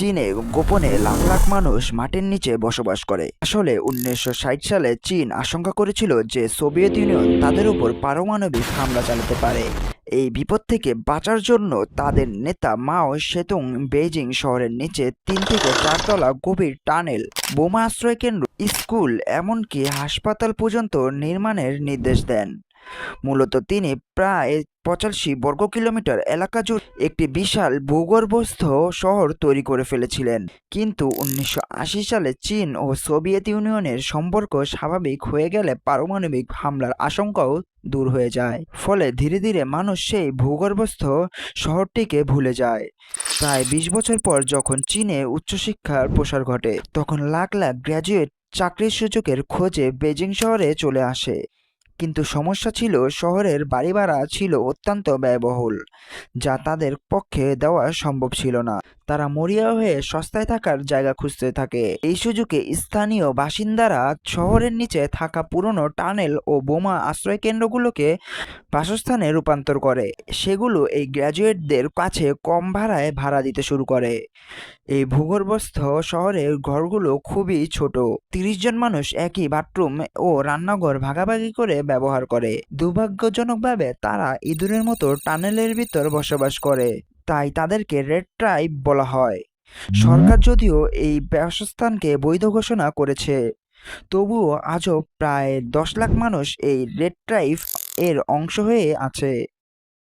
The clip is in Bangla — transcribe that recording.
চীনে গোপনে লাখ লাখ মানুষ মাটির নিচে বসবাস করে। আসলে উনিশশো ষাট সালে চীন আশঙ্কা করেছিল যে সোভিয়েত ইউনিয়ন তাদের উপর পারমাণবিক হামলা চালাতে পারে। এই বিপদ থেকে বাঁচার জন্য তাদের নেতা মাও সেতুং বেইজিং শহরের নিচে তিন থেকে চারতলা গভীর টানেল, বোমা আশ্রয় কেন্দ্র, স্কুল, এমনকি হাসপাতাল পর্যন্ত নির্মাণের নির্দেশ দেন। মূলত তিনি প্রায় পঁচাশি বর্গ কিলোমিটার এলাকা জুড়ে একটি বিশাল ভূগর্ভস্থ শহর তৈরি করে ফেলেছিলেন। কিন্তু উনিশশো আশি সালে চীন ও সোভিয়েত ইউনিয়নের সম্পর্ক স্বাভাবিক হয়ে গেলে পারমাণবিক হামলার আশঙ্কাও দূর হয়ে যায়। ফলে ধীরে ধীরে মানুষ সেই ভূগর্ভস্থ শহরটিকে ভুলে যায়। প্রায় বিশ বছর পর যখন চীনে উচ্চশিক্ষার প্রসার ঘটে, তখন লাখ লাখ গ্র্যাজুয়েট চাকরির সুযোগের খোঁজে বেজিং শহরে চলে আসে। কিন্তু সমস্যা ছিল শহরের বাড়ি ভাড়া ছিল অত্যন্ত ব্যয়বহুল, যা তাদের পক্ষে দেওয়া সম্ভব ছিল না। তারা মরিয়া হয়ে সস্তায় থাকার জায়গা খুঁজতে থাকে। এই সুযোগে স্থানীয় বাসিন্দারা শহরের নিচে থাকা পুরনো টানেল ও বোমা আশ্রয় কেন্দ্রগুলোকে বাসস্থানে রূপান্তর করে। সেগুলো এই গ্র্যাজুয়েটদের কাছে কম ভাড়ায় ভাড়া দিতে শুরু করে। এই ভূগর্ভস্থ শহরের ঘরগুলো খুবই ছোট। তিরিশ জন মানুষ একই বাথরুম ও রান্নাঘর ভাগাভাগি করে ব্যবহার করে। দুর্ভাগ্যজনকভাবে তারা ইঁদুরের মতো টানেলের ভিতর বসবাস করে। তাই তাদেরকে রেড ট্রাইব বলা হয়। সরকার যদিও এই বাসস্থানকে বৈধ ঘোষণা করেছে তবুও আজও প্রায় দশ লাখ মানুষ এই রেড ট্রাইব এর অংশ হয়ে আছে।